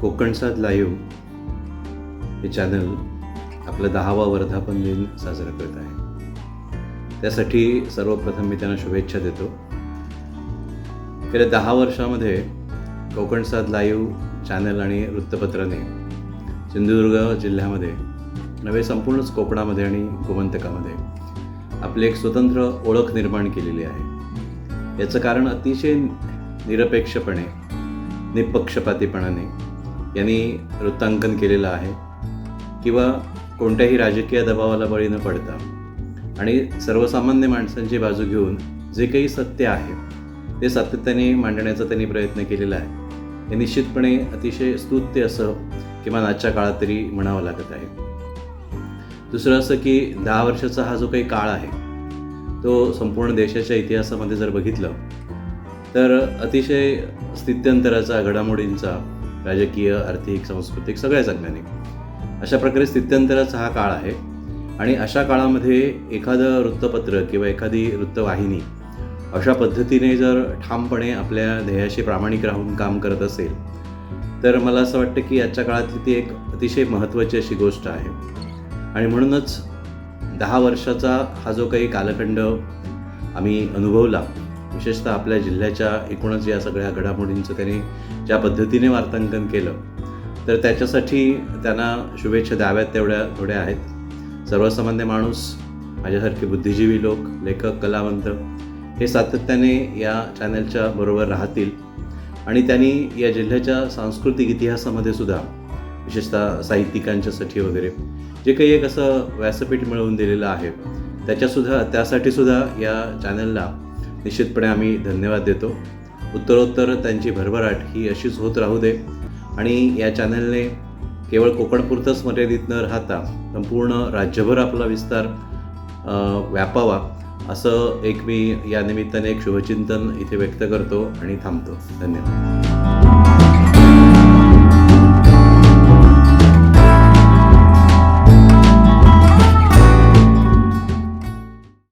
Kokansad live हे channel आपलं दहावा वर्धापन दिन साजरा करत आहे. त्यासाठी सर्वप्रथम मी त्यांना शुभेच्छा देतो. गेल्या दहा वर्षामध्ये कोकणसाद लाईव्ह चॅनल आणि वृत्तपत्राने सिंधुदुर्ग जिल्ह्यामध्ये नव्हे संपूर्णच कोकणामध्ये आणि गोमंतकामध्ये आपली एक स्वतंत्र ओळख निर्माण केलेली आहे. याचं कारण अतिशय निरपेक्षपणे निपक्षपातीपणाने यांनी वृत्तांकन केलेलं आहे किंवा कोणत्याही राजकीय दबावाला बळी न पडता आणि सर्वसामान्य माणसांची बाजू घेऊन जे काही सत्य आहे ते सातत्याने मांडण्याचा त्यांनी प्रयत्न केलेला आहे. हे निश्चितपणे अतिशय स्तुत्य असं किमान आजच्या काळात तरी म्हणावं लागत आहे. दुसरं असं की दहा वर्षाचा हा जो काही काळ आहे तो संपूर्ण देशाच्या इतिहासामध्ये जर बघितलं तर अतिशय स्थित्यंतराचा घडामोडींचा राजकीय आर्थिक सांस्कृतिक सगळ्याच अज्ञानी. अशा प्रकारे स्थित्यंतराचा हा काळ आहे. आणि अशा काळामध्ये एखादं वृत्तपत्र किंवा एखादी वृत्तवाहिनी अशा पद्धतीने जर ठामपणे आपल्या ध्येयाशी प्रामाणिक राहून काम करत असेल तर मला असं वाटतं की आजच्या काळातली ती एक अतिशय महत्त्वाची अशी गोष्ट आहे. आणि म्हणूनच दहा वर्षाचा हा जो काही कालखंड आम्ही अनुभवला विशेषतः आपल्या जिल्ह्याच्या एकूणच या सगळ्या घडामोडींचं त्यांनी ज्या पद्धतीने वार्तांकन केलं तर त्याच्यासाठी त्यांना शुभेच्छा द्याव्यात तेवढ्या थोड्या आहेत. सर्वसामान्य माणूस माझ्यासारखे बुद्धिजीवी लोक लेखक कलावंत हे सातत्याने या चॅनलच्या बरोबर राहतील. आणि त्यांनी या जिल्ह्याच्या सांस्कृतिक इतिहासामध्ये सुद्धा विशेषतः साहित्यिकांच्यासाठी वगैरे जे काही एक असं व्यासपीठ मिळवून दिलेलं आहे त्याच्यासुद्धा त्यासाठी सुद्धा या चॅनलला निश्चितपणे आम्ही धन्यवाद देतो. उत्तरोत्तर त्यांची भरभराट ही अशीच होत राहू दे. आणि या चॅनलने केवळ कोकणपुरतंच मर्यादित न राहता संपूर्ण राज्यभर आपला विस्तार व्यापावा असं एक मी या निमित्ताने एक शुभचिंतन इथे व्यक्त करतो आणि थांबतो. धन्यवाद.